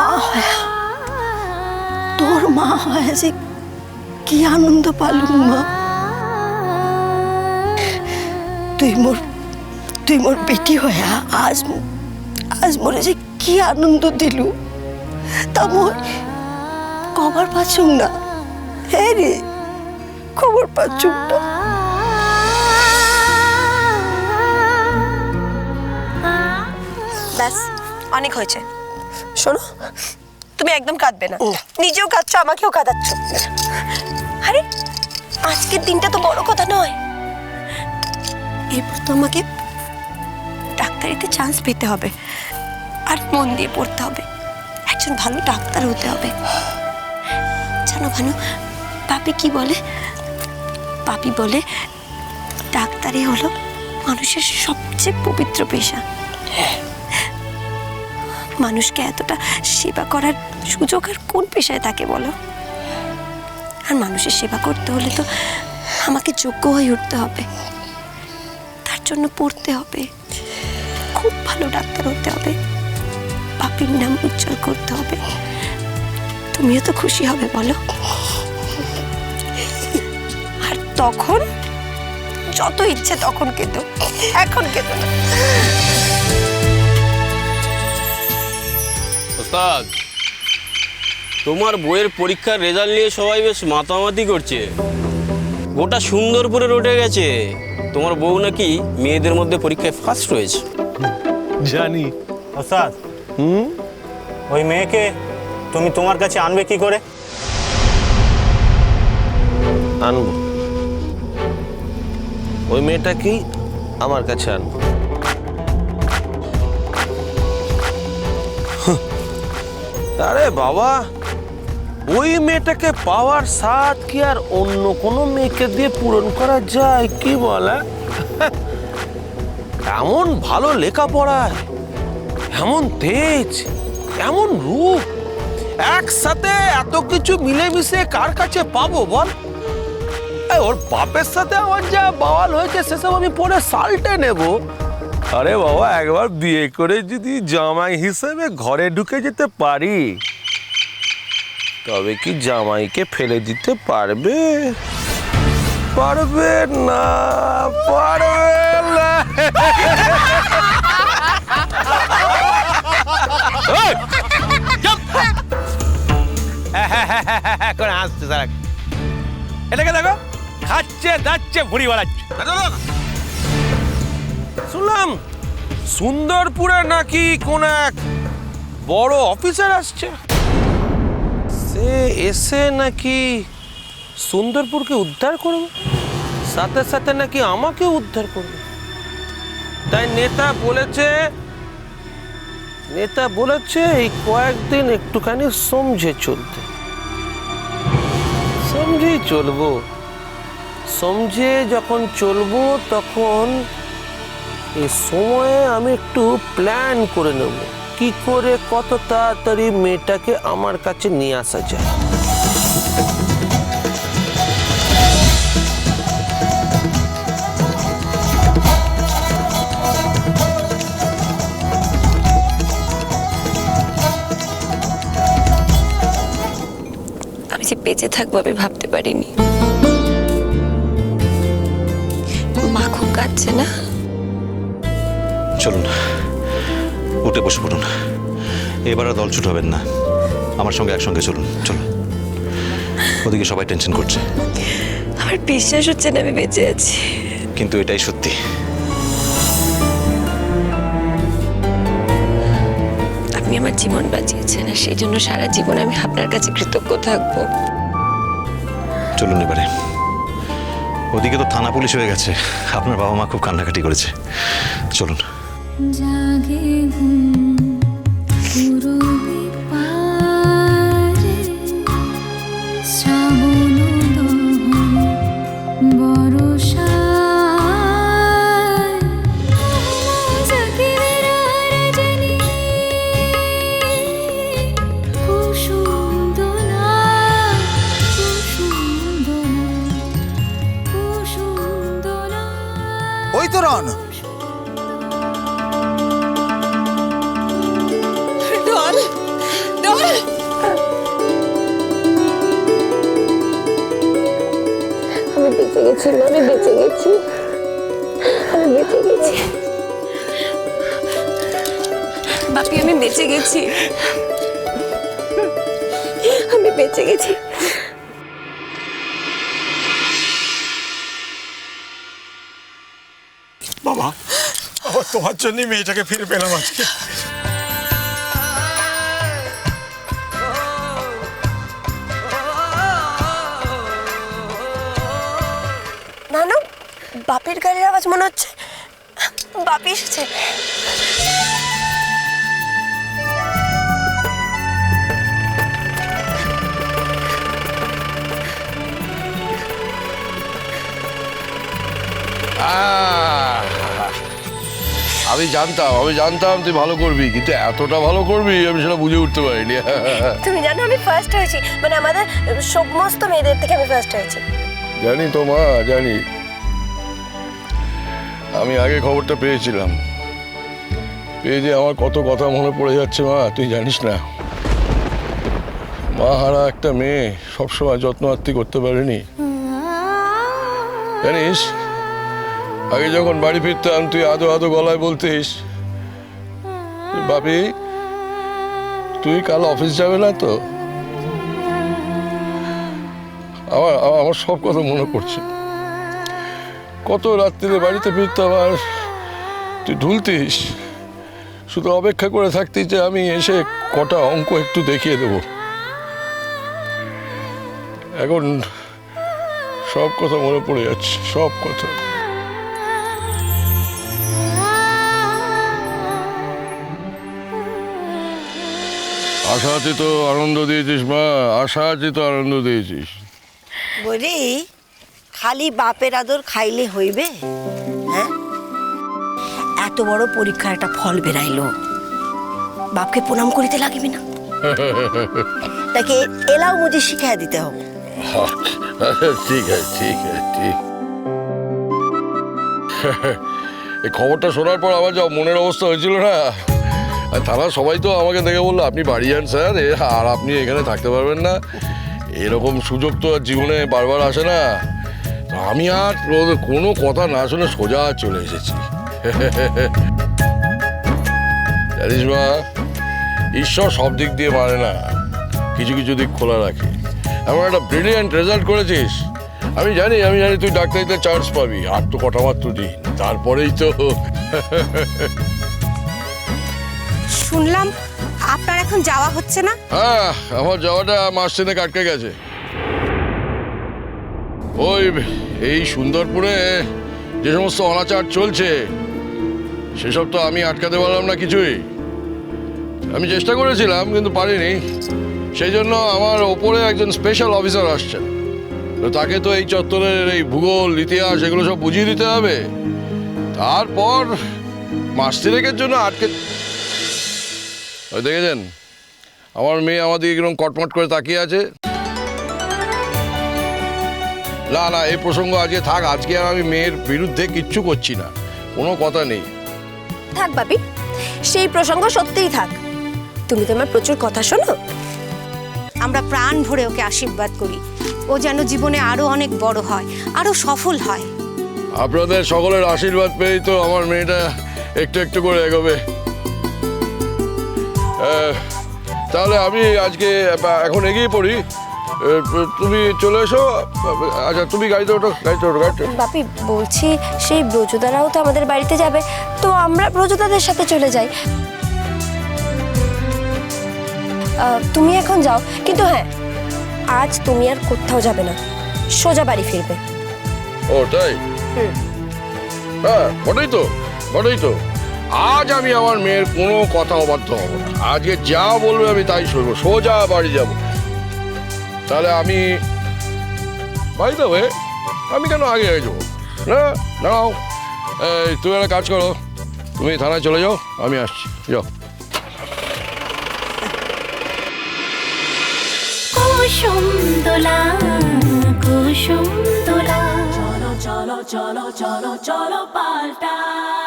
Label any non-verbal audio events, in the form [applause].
মা হয়। তোর মা হয় যে কি আনন্দ পালুম মা। তুই মোর তুই মোর বেটি হয়া আজ আজ মরে যে কি আনন্দ দিলু, তা মোর খবর পাচ্ছুম না। হ্যাঁ রে, খবর পাচ্ছুম না। ব্যাস, অনেক হয়েছে। শোনো তুমি একদম কাঁদবে না। নিজেও কাঁদছো আমাকেও কাঁদাচ্ছ। আরে আজকের দিনটা তো বড় কথা নয়। এরপর তো আমাকে ডাক্তারিতে চান্স পেতে হবে আর মন দিয়ে পড়তে হবে। একজন ভালো ডাক্তার হতে হবে। জানো ভানু পাপি কি বলে? পাপি বলে ডাক্তারি হলো মানুষের সবচেয়ে পবিত্র পেশা। মানুষকে এতটা সেবা করার সুযোগ আর কোন পেশায় থাকে বলো? আর মানুষের সেবা করতে হলে তো আমাকে যোগ্য হয়ে উঠতে হবে। তার জন্য পড়তে হবে। খুব ভালো ডাক্তার হতে হবে। পাপির নাম উজ্জ্বল করতে হবে। তুমিও তো খুশি হবে, বলো। আর তখন যত ইচ্ছে তখন কেঁদো এখন কেঁদো ওস্তাদ। তোমার বইয়ের পরীক্ষার রেজাল্ট নিয়ে সবাই বেশ মাতামাতি করছে। গোটা সুন্দরপুরে রটে গেছে। তোমার বউ নাকি মেয়েদের মধ্যে পরীক্ষায় ফার্স্ট হয়েছে জানি। ওস্তাদ হুম? ওই মেয়েকে তুমি তোমার কাছে আনবে কি করে? আনব। ওই মেয়েটা কি আমার কাছে আনব? আরে বাবা, ওই মেয়েটাকে পাওয়ার স্বাদ কি আর অন্য কোনো মেয়েকে দিয়ে পূরণ করা যায়, কি বলে? এমন ভালো লেখাপড়ায়, এমন তেজ, এমন রূপ, একসাথে এত কিছু মিলেমিশে কার কাছে পাবো বল? ওর বাপের সাথে আমার যা বাওয়াল হয়েছে, সেসব আমি পরে সাল্টে নেব। আরে বাবা একবার বিয়ে করে যদি জামাই হিসেবে ঘরে ঢুকে যেতে পারি তবে কি জামাইকে ফেলে দিতে পারবে? পারবে না পারবে না। এই, চুপ! করে হাসছে সারা এটাকে দেখো খাচ্ছে দাচ্ছে ভুড়ি বাড়াচ্ছে। শুনলাম সুন্দরপুরে নাকি কোন এক বড় অফিসার আসছে? সে এসে নাকি সুন্দরপুরকে উদ্ধার করবে? সাথে সাথে নাকি আমাকে উদ্ধার করবে? তাই নেতা বলেছে নেতা বলেছে এই কয়েকদিন একটুখানি সমঝে চলতে। সমঝেই চলবো। সমঝে যখন চলবো তখন এই সময়ে আমি একটু প্ল্যান করে নেব। কি করে কত তাড়াতাড়ি মেয়েটাকে আমার কাছে নিয়ে আসা যায়। আমি যে বেঁচে থাকব আমি ভাবতে পারিনি। মা খুব কাঁদছে না? চলুন উঠে বসে পড়ুন। এবার আর দল ছুট হবেন না। আমার সঙ্গে একসঙ্গে চলুন চলুন। ওদিকে সবাই টেনশন করছে। আমার বিশ্বাস হচ্ছে না আমি বেঁচে আছি। কিন্তু এটাই সত্যি। আপনি আমার জীবন বাঁচিয়েছেন আর সেই জন্য সারা জীবন আমি আপনার কাছে কৃতজ্ঞ থাকব। চলুন এবারে। ওদিকে তো থানা পুলিশ হয়ে গেছে। আপনার বাবা মা খুব কান্নাকাটি করেছে। চলুন। জাগে ঘুম। পূরবী পারে শ্রাবণ গেছি আমি বেঁচে গেছি। বাবা বাবা তোমার জন্যই মেয়েটাকে ফিরে পেলাম আজকে। বাপের গাড়ির আওয়াজ মনে হচ্ছে বাপি এসেছে। আমি জানতাম আমি জানতাম তুই ভালো করবি কিন্তু এতটা ভালো করবি আমি সেটা বুঝে উঠতে পারিনি। তুমি জানো আমি ফার্স্ট হয়েছি মানে আমাদের সমস্ত মেয়েদের থেকে আমি ফার্স্ট হয়েছি। জানি তো মা জানি। আমি আগে খবরটা পেয়েছিলাম। পেয়ে যে আমার কত কথা মনে পড়ে যাচ্ছে মা তুই জানিস না। মা হারা একটা মেয়ে সবসময় যত্ন আত্মি করতে পারেনি। জানিস? আগে যখন বাড়ি ফিরতাম, তুই আদো আদো গলায় বলতিস। বাপি তুই কাল অফিস যাবে না তো? আমার- আমার সব কথা মনে পড়ছে। কত রাত্রিরে বাড়িতে ফিরতাম আর তুই ঢুলতিস। শুধু অপেক্ষা করে থাকতিস যে আমি এসে কটা অঙ্ক একটু দেখিয়ে দেব। এখন সব কথা মনে পড়ে যাচ্ছে, সব কথা। আশা আছে তো আনন্দ দিয়েছিস মা আশা আছে তো আনন্দ দিয়েছিস। বলি খালি বাপের আদর খাইলে হইবে? হ্যাঁ? এত বড় পরীক্ষার একটা ফল বেরাইলো। বাপকে প্রণাম করিতে লাগিবে না? [laughs] তাকে এলাও মুঝে শিখাই দিতে হবে। [laughs] ঠিক আছে ঠিক আছে ঠিক। [laughs] এই খবরটা শোনার পর আমার যা মনের অবস্থা হয়েছিল না? আর তারা সবাই তো আমাকে দেখে বলল, আপনি বাড়ি যান স্যার আর আপনি এখানে থাকতে পারবেন না। এরকম সুযোগ তো আর জীবনে বারবার আসে না। আমি আর কোনো কথা না শুনে সোজা চলে এসেছি। জানিস মা, ঈশ্বর সব দিক দিয়ে মানে না, কিছু কিছু দিক খোলা রাখে। এমন একটা ব্রিলিয়ান্ট রেজাল্ট করেছিস। আমি জানি আমি জানি তুই ডাক্তারিতে চান্স পাবি, আর তো কটা মাত্র দিন, তারপরেই তো শুনলাম আপনার এখন যাওয়া হচ্ছে না? হ্যাঁ আমার যাওয়াটা মাস তিনেক আটকে গেছে। ওই এই সুন্দরপুরে যে সমস্ত অনাচার চলছে, সেসব তো আমি আটকাতে পারলাম না কিছুই। আমি চেষ্টা করেছিলাম, কিন্তু পারিনি। সেই জন্য আমার ওপরে একজন স্পেশাল অফিসার আসছেন। তো তাকে তো এই চত্বরের এই ভূগোল, ইতিহাস এগুলো সব বুঝিয়ে দিতে হবে। তারপর মাস জন্য আটকে ওই দেখেছেন? আমার মেয়ে আমাদের এরকম কটমট করে তাকিয়ে আছে। না না এই প্রসঙ্গ আজকে থাক আজকে আর আমি মেয়ের বিরুদ্ধে কিচ্ছু করছি না। কোনো কথা নেই। থাক বাপি সেই প্রসঙ্গ সত্যিই থাক। তুমি তো আমার প্রচুর কথা শোনো। আমরা প্রাণ ভরে ওকে আশীর্বাদ করি। ও যেন জীবনে আরও অনেক বড় হয় আরও সফল হয়। আপনাদের সকলের আশীর্বাদ পেয়েই তো আমার মেয়েটা একটু একটু করে এগোবে। তাহলে আমি আজকে এখন এগিয়ে পড়ি। তুমি চলে এসো। আচ্ছা তুমি গাড়িতে ওঠো গাড়িতে ওঠো গাড়িতে বাপি বলছি সেই ব্রজদারাও তো আমাদের বাড়িতে যাবে। তো আমরা ব্রজদাদের সাথে চলে যাই। তুমি এখন যাও। কিন্তু হ্যাঁ আজ তুমি আর কোথাও যাবে না। সোজা বাড়ি ফিরবে। ও তাই? হ্যাঁ বটেই তো বটেই তো। আজ আমি আমার মেয়ের কোনো কথা অবাধ্য হব না। আজকে যা বলবে আমি তাই শুনব সোজা বাড়ি যাব। তাহলে আমি বাই দেবে আমি কেন আগে হয়ে যাব? না নাও এই তুমি একটা কাজ করো। তুমি থানায় চলে যাও আমি আসছি। যাও। কুসুম দোলা কুসুম দোলা cholo, cholo, cholo, cholo, cholo, palta.